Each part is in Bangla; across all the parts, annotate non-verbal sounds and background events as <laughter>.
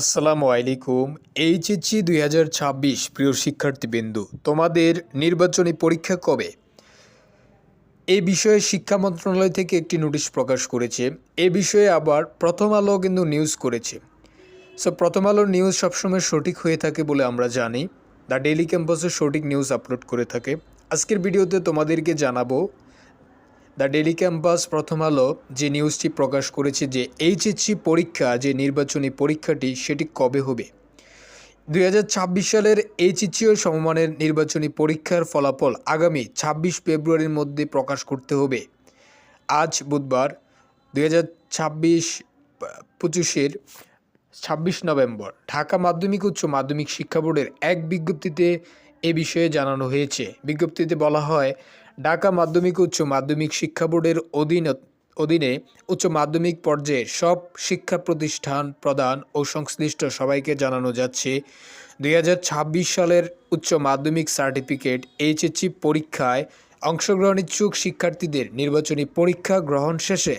আসসালামু আলাইকুম, এইচএসসি দুই হাজার ছাব্বিশ প্রিয় শিক্ষার্থীবৃন্দু, তোমাদের নির্বাচনী পরীক্ষা কবে? এই বিষয়ে শিক্ষা মন্ত্রণালয় থেকে একটি নোটিশ প্রকাশ করেছে, এ বিষয়ে আবার প্রথম আলো কিন্তু নিউজ করেছে। সো প্রথম আলোর নিউজ সবসময় সঠিক হয়ে থাকে বলে আমরা জানি, দ্য ডেইলি ক্যাম্পাসে সঠিক নিউজ আপলোড করে থাকে। আজকের ভিডিওতে তোমাদেরকে জানাব দ্য ডেলি ক্যাম্পাস প্রথম আলো যে নিউজটি প্রকাশ করেছে যে এইচএসসি পরীক্ষা, যে নির্বাচনী পরীক্ষাটি, সেটি কবে হবে? দুই হাজার ছাব্বিশ সালের এইচএসসি ও সমমানের নির্বাচনী পরীক্ষার ফলাফল আগামী ছাব্বিশ ফেব্রুয়ারির মধ্যে প্রকাশ করতে হবে। আজ বুধবার দুই হাজার ছাব্বিশ পঁচিশের ছাব্বিশ নভেম্বর ঢাকা মাধ্যমিক উচ্চ মাধ্যমিক শিক্ষা বোর্ডের এক বিজ্ঞপ্তিতে এ বিষয়ে জানানো হয়েছে। বিজ্ঞপ্তিতে বলা হয় ঢাকা মাধ্যমিক উচ্চ মাধ্যমিক শিক্ষা বোর্ডের অধীন, অধীনে উচ্চ মাধ্যমিক পর্যায়ে সব শিক্ষা প্রতিষ্ঠান প্রদান ও সংশ্লিষ্ট সবাইকে জানানো যাচ্ছে। দুই হাজার ছাব্বিশ সালের উচ্চ মাধ্যমিক সার্টিফিকেট এইচএসসি পরীক্ষায় অংশগ্রহণ ইচ্ছুক শিক্ষার্থীদের নির্বাচনী পরীক্ষা গ্রহণ শেষে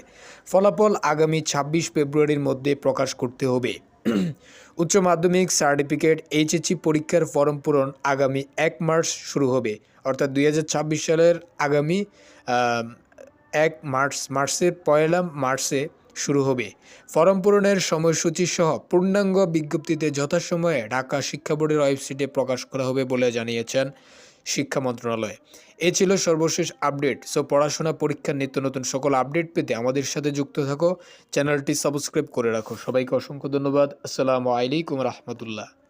ফলাফল আগামী ছাব্বিশ ফেব্রুয়ারির মধ্যে প্রকাশ করতে হবে। <clears throat> উচ্চ মাধ্যমিক সার্টিফিকেট এইচএসসি পরীক্ষার ফর্ম পূরণ আগামী এক মার্চ শুরু হবে। অর্থাৎ দুই হাজার ছাব্বিশ সালের আগামী এক মার্চ, মার্চের পয়লা মার্চে শুরু হবে। ফর্ম পূরণের সময়সূচি সহ পূর্ণাঙ্গ বিজ্ঞপ্তিতে যথাসময়ে ঢাকা শিক্ষা বোর্ডের ওয়েবসাইটে প্রকাশ করা হবে বলে জানিয়েছেন শিক্ষা মন্ত্রণালয়। এ ছিল সর্বশেষ আপডেট। সো পড়াশোনা পরীক্ষার নিত্য নতুন সকল আপডেট পেতে আমাদের সাথে যুক্ত থাকো। চ্যানেলটি সাবস্ক্রাইব করে রাখো। সবাইকে অসংখ্য ধন্যবাদ। আসসালামু আলাইকুম রহমতুল্লাহ।